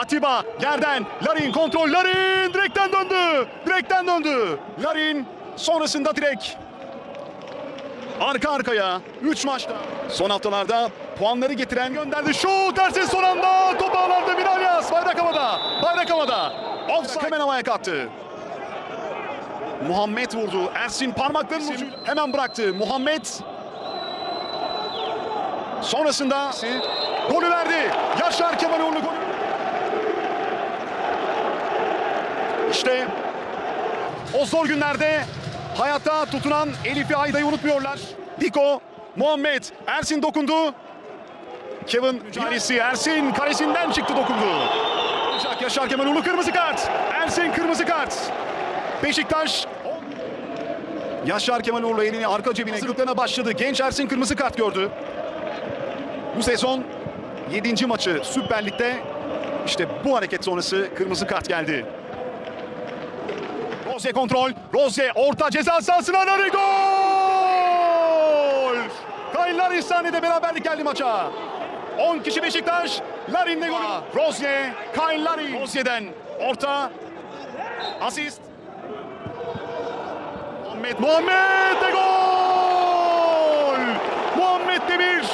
Atiba yerden Larin kontrol Larin direkten döndü. Direkten döndü. Larin sonrasında direk. Arka arkaya 3 maçta. Son haftalarda puanları getiren gönderdi. Şut Ersin son anda top ağlarda Vinalyas. Bayrak havada. Bayrak havada. Offside hemen havaya kalktı. Muhammed vurdu. Ersin parmaklarının ucuyla hemen bıraktı. Muhammed sonrasında golü verdi. Yaşar Kemaloğlu golü. İşte o zor günlerde hayatta tutunan Elif'i Ayda'yı unutmuyorlar. Diko, Muhammed, Ersin dokundu. Kevin mücadelesi Ersin kalesinden çıktı dokundu. Yaşar Kemaloğlu kırmızı kart. Ersin kırmızı kart. Beşiktaş Yaşar Kemaloğlu elini arka cebine hazırlıklarına başladı. Genç Ersin kırmızı kart gördü. Bu sezon 7. maçı Süper Lig'de işte bu hareket sonrası kırmızı kart geldi. Rose kontrol. Rose orta ceza sahasına ararı gol! Kyle Larin sahnede beraberlik geldi maça. 10 kişi Beşiktaş. Larin'de golü. Rose, Kyle Larin. Rose'den orta. Asist. Muhammed, Muhammed de gol! Muhammed Demir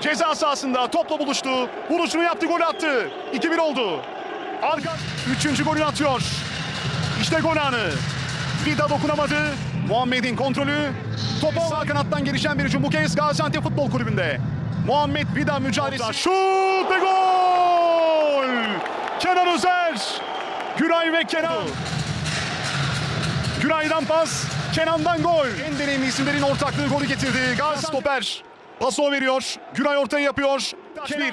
ceza sahasında topla buluştu. Vuruşunu yaptı, gol attı. 2-1 oldu. Arka üçüncü golünü atıyor. İşte gol anı. Vida dokunamadı. Muhammed'in kontrolü. Topa sağ kanattan gelişen bir hücum. Bu kez Gaziantep Futbol Kulübü'nde. Muhammed Vida mücadelesi. Şut ve gol! Kenan Özer. Güray ve Kenan. Günay'dan pas, Kenan'dan gol. En deneyimli isimlerin ortaklığı golü getirdi. Gazi stoper. Paso veriyor. Günay ortaya yapıyor. Kenan.